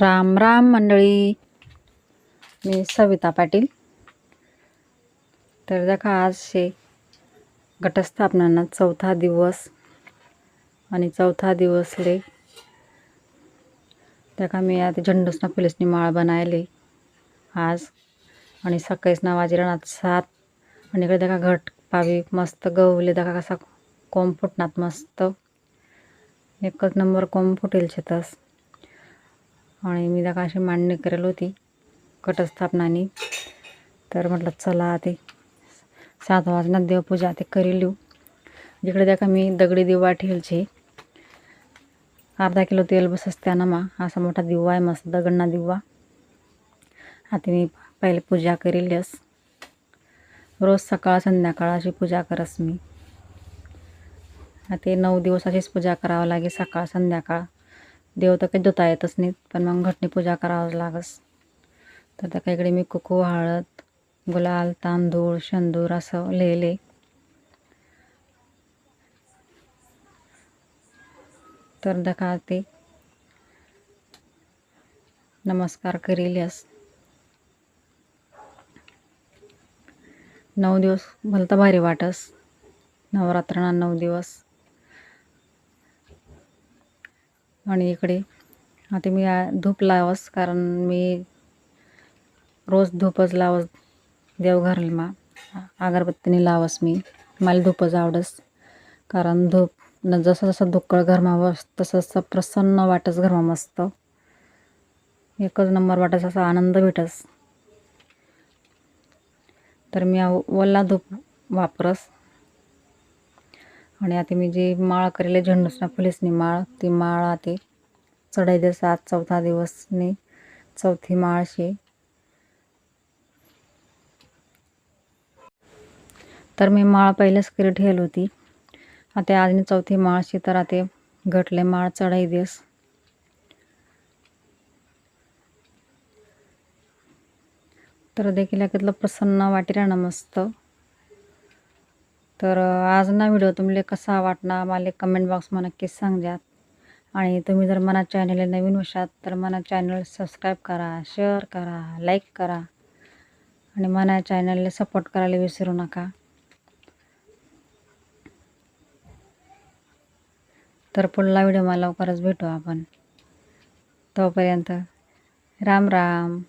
राम राम मंडळी. मी सविता पाटील. तर देखा आज शे घटस्थापनाना चौथा दिवस आणि चौथा दिवसले देखा मी आता झंडूसना फुलेसनी माळ बनायले आज. आणि सकाळीसना ना सात. आणि इकडे देखा घट पावी मस्त गवले देखा कसा कोंब फुटणार मस्त. एकच नंबर कोंब फुटेल शेतस. आणि मी दाखा अशी मांडणी करेल होती कटस्थापनाने तर म्हटलं चला ते सात वाजण्यात देवपूजा ते करी लिहू जिकडे देखा मी दगडी दिवा ठेलचे. अर्धा किलो तेल बसस त्यानं मा असा मोठा दिवा आहे मस्त दगडना दिवा. आता मी पहिले पूजा करेलच रोज सकाळ संध्याकाळ अशी पूजा करस मी. ते नऊ दिवस अशीच पूजा करावं लागेल सकाळ संध्याकाळ. देव तर काही धुता येतच नाहीत पण मग घटने पूजा करावं लागस. तर त्या इकडे मी कुकू हळद गुलाल तांदूळ शेंदूर असं लिहिले. तर दका ते नमस्कार करीलस नऊ दिवस भलता भारी वाटस. नवरात्रांना नऊ दिवस. आणि इकडे आता मी धूप लावस कारण मी रोज धूपच लावस देवघरला अगरबत्तीने लावस मी. मला धूपच आवडस कारण धूप न जसं जसं दुक्कळ घरमा तसं तसं प्रसन्न वाटस घरमा मस्त. एकच नंबर वाटस असा आनंद भेटस. तर मी ओला धूप वापरस. आणि आता मी जी माळ करेल झेंडूसना फुलेसनी माळ ती माळ आते चढाई दिवस आज चौथा दिवसनी चौथी माळ शे तर मी माळ पहिलेच करी ठेवली होती. आता आजनी चौथी माळ शे तर आता घटले माळ चढाई दिवस. तर देखील प्रसन्न वाटी राहणं मस्त तर आज ना व्हिडिओ तुम्हाला कसा वाटणार मला कमेंट बॉक्समध्ये नक्कीच सांगजात आणि तुम्ही जर मना चॅनलला नवीन असाल तर मना चॅनल सबस्क्राईब करा शेअर करा लाईक करा. आणि मना चॅनलला सपोर्ट करायला विसरू नका. तर पुढला व्हिडिओ मला लवकरच भेटू आपण. तोपर्यंत राम राम.